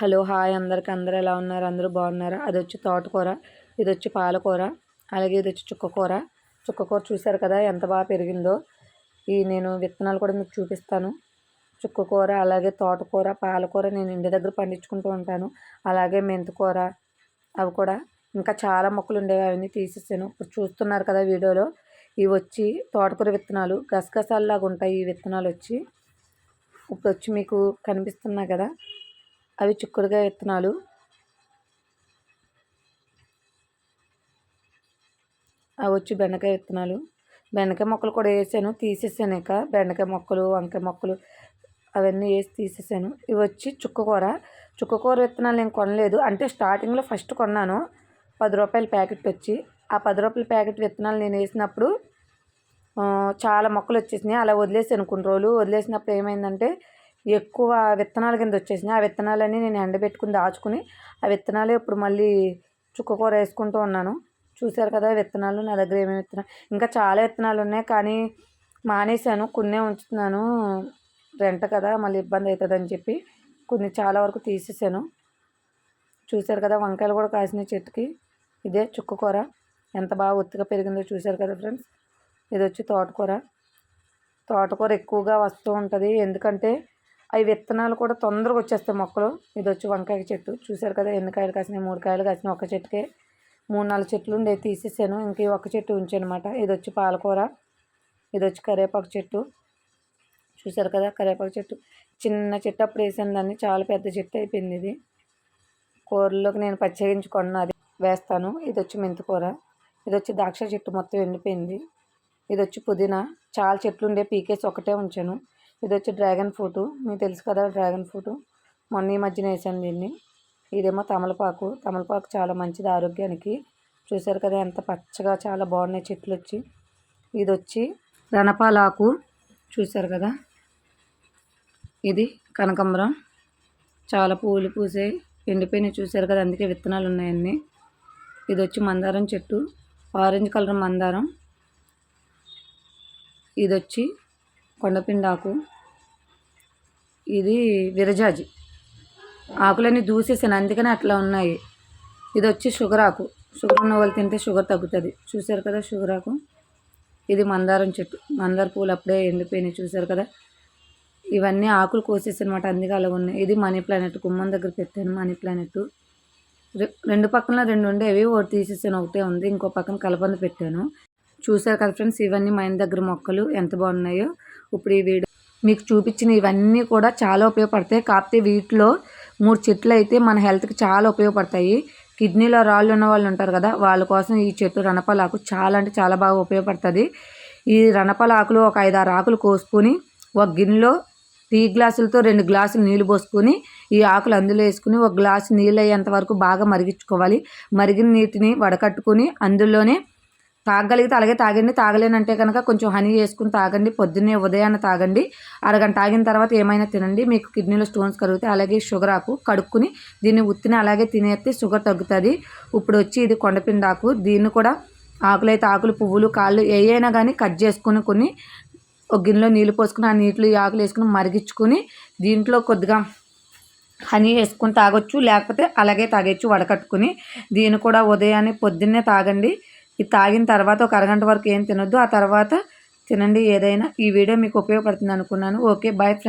Hello hi. అందరికి అందరు ఎలా ఉన్నారు? అందరూ బాగున్నారా? అది వచ్చి తోటకూర ఇది వచ్చి పాలకూర అలాగే ఇది వచ్చి చుక్కకూర చుక్కకూర చూశారు కదా ఎంత బాగా పెరిగిందో. ఈ నేను విత్తనాలు కూడా మీకు చూపిస్తాను. చుక్కకూర అలాగే తోటకూర పాలకూర నేను ఇంటి దగ్గర పండించుకుంటూ ఉంటాను. అలాగే మెంతికూర అవి కూడా. ఇంకా చాలా మొక్కలు ఉండేవి అవన్నీ తీసేసాను. ఇప్పుడు చూస్తున్నారు కదా వీడియోలో ఇవి వచ్చి తోటకూర విత్తనాలు. గసగసాలలాగా ఉంటాయి ఈ విత్తనాలు వచ్చి. ఇప్పుడు వచ్చి మీకు కనిపిస్తున్నాయి కదా అవి చిక్కుడుకాయ విత్తనాలు. అవి వచ్చి బెండకాయ విత్తనాలు. బెండకాయ మొక్కలు కూడా వేసాను తీసేసాను ఇక. బెండకాయ మొక్కలు వంకాయ మొక్కలు అవన్నీ వేసి తీసేసాను. ఇవి వచ్చి చుక్కకూర చుక్కకూర విత్తనాలు నేను కొనలేదు. అంటే స్టార్టింగ్లో ఫస్ట్ కొన్నాను. పది రూపాయల ప్యాకెట్ వచ్చి. ఆ పది రూపాయల ప్యాకెట్ విత్తనాలు నేను వేసినప్పుడు చాలా మొక్కలు వచ్చేసినాయి. అలా వదిలేసాను కొన్ని రోజులు. వదిలేసినప్పుడు ఏమైందంటే ఎక్కువ విత్తనాల కింద వచ్చేసినాయి. ఆ విత్తనాలన్నీ నేను ఎండబెట్టుకుని దాచుకుని ఆ విత్తనాలు ఇప్పుడు మళ్ళీ చుక్కకూర వేసుకుంటూ ఉన్నాను. చూశారు కదా విత్తనాలు నా దగ్గర ఏమేమి విత్తనాలు. ఇంకా చాలా విత్తనాలు ఉన్నాయి కానీ మానేశాను. కొన్నే ఉంచుతున్నాను. రెంట కదా మళ్ళీ ఇబ్బంది అవుతుంది అని చెప్పి కొన్ని చాలా వరకు తీసేసాను. చూశారు కదా వంకాయలు కూడా కాసిన చెట్టుకి. ఇదే చుక్కకూర ఎంత బాగా ఒత్తిగా పెరిగిందో చూశారు కదా ఫ్రెండ్స్. ఇది వచ్చి తోటకూర. తోటకూర ఎక్కువగా వస్తూ ఉంటుంది. ఎందుకంటే అవి విత్తనాలు కూడా తొందరగా వచ్చేస్తాయి మొక్కలు. ఇది వచ్చి వంకాయ చెట్టు. చూసారు కదా ఎన్ని కాయలు కాసినాయి? మూడు కాయలు కాసినాయి ఒక చెట్టుకే. మూడు నాలుగు చెట్లు ఉండే తీసేసాను. ఇంక ఒక చెట్టు ఉంచానమాట. ఇది వచ్చి పాలకూర ఇది వచ్చి కరివేపాకు చెట్టు. చూశారు కదా కరివేపాకు చెట్టు. చిన్న చెట్టు అప్పుడు వేసాను. దాన్ని చాలా పెద్ద చెట్టు అయిపోయింది ఇది. కూరలోకి నేను పచ్చగించుకున్న అది వేస్తాను. ఇది వచ్చి మెంతికూర ఇది వచ్చి ద్రాక్ష చెట్టు మొత్తం ఎండిపోయింది. ఇది వచ్చి పుదీనా. చాలా చెట్లు ఉండే పీకేసి ఒకటే ఉంచాను. ఇది వచ్చి డ్రాగన్ ఫ్రూట్. మీకు తెలుసు కదా డ్రాగన్ ఫ్రూట్. మొన్న ఈ మధ్యన వేసాను దీన్ని. ఇదేమో తమలపాకు. తమలపాకు చాలా మంచిది ఆరోగ్యానికి. చూసారు కదా ఎంత పచ్చగా చాలా బాగున్నాయి చెట్లు వచ్చి ఇది వచ్చి రణపాలాకు. చూసారు కదా? ఇది కనకంబరం. చాలా పూలు పూసాయి. ఎండిపోయినాయి చూసారు కదా? అందుకే విత్తనాలు ఉన్నాయన్నీ ఇది వచ్చి మందారం చెట్టు. ఆరెంజ్ కలర్ మందారం. ఇది వచ్చి కొండపిండాకు. ఇది విరజాజి. ఆకులన్నీ దూసేసాను అందుకని అట్లా ఉన్నాయి. ఇది వచ్చి షుగర్ ఆకు షుగర్ ఉన్న వాళ్ళు తింటే షుగర్ తగ్గుతుంది. చూసారు కదా షుగర్ ఆకు ఇది మందారం చెట్టు. మందార పూలు అప్పుడే ఎండిపోయినాయి చూసారు కదా? ఇవన్నీ ఆకులు కోసేసి అనమాట అందుకే అలా ఉన్నాయి. ఇది మనీ ప్లానెట్ గుమ్మం దగ్గర పెట్టాను మనీ ప్లానెట్. రెండు పక్కన రెండు ఉండేవి ఒకటి తీసేసాను ఒకటే ఉంది. ఇంకో పక్కన కలబంద పెట్టాను. చూసారు కదా ఫ్రెండ్స్ ఇవన్నీ మా ఇంటి దగ్గర మొక్కలు ఎంత బాగున్నాయో. ఇప్పుడు ఈ వీడియో మీకు చూపించిన ఇవన్నీ కూడా చాలా ఉపయోగపడతాయి. కాకపోతే వీటిలో మూడు చెట్లు అయితే మన హెల్త్కి చాలా ఉపయోగపడతాయి. కిడ్నీలో రాళ్ళు ఉన్న వాళ్ళు ఉంటారు కదా వాళ్ళ కోసం ఈ చెట్టు రణపలాకు చాలా అంటే చాలా బాగా ఉపయోగపడుతుంది. ఈ రణపలాకులు ఒక ఐదు ఆరు ఆకులు కోసుకొని ఒక గిన్నెలో టీ గ్లాసులతో రెండు గ్లాసులు నీళ్ళు పోసుకొని ఈ ఆకులు అందులో వేసుకుని ఒక గ్లాసు నీళ్ళు అయ్యేంత వరకు బాగా మరిగించుకోవాలి. మరిగిన నీటిని వడకట్టుకుని అందులోనే తాగగలిగితే అలాగే తాగండి తాగలేనంటే కనుక కొంచెం హనీ వేసుకుని తాగండి పొద్దున్నే ఉదయాన్నే తాగండి. అరగంట తాగిన తర్వాత ఏమైనా తినండి. మీకు కిడ్నీలో స్టోన్స్ కరుగుతాయి అలాగే షుగర్ ఆకు కడుక్కుని దీన్ని ఉత్తిని అలాగే తినేస్తే షుగర్ తగ్గుతుంది. ఇప్పుడు వచ్చి ఇది కొండపిండాకు దీన్ని కూడా ఆకులైతే ఆకులు పువ్వులు కాళ్ళు ఏ అయినా కానీ కట్ చేసుకుని కొన్ని ఒక గిన్నెలో నీళ్ళు పోసుకుని ఆ నీటిలో ఈ ఆకులు వేసుకుని మరిగించుకొని దీంట్లో కొద్దిగా హనీ వేసుకుని తాగొచ్చు. లేకపోతే అలాగే తాగొచ్చు వడకట్టుకుని. దీన్ని కూడా ఉదయాన్నే పొద్దున్నే తాగండి. ఇది తాగిన తర్వాత ఒక అరగంట వరకు ఏం తినొద్దు. ఆ తర్వాత తినండి. ఏదైనా ఈ వీడియో మీకు ఉపయోగపడుతుంది అనుకున్నాను. ఓకే. Boy friend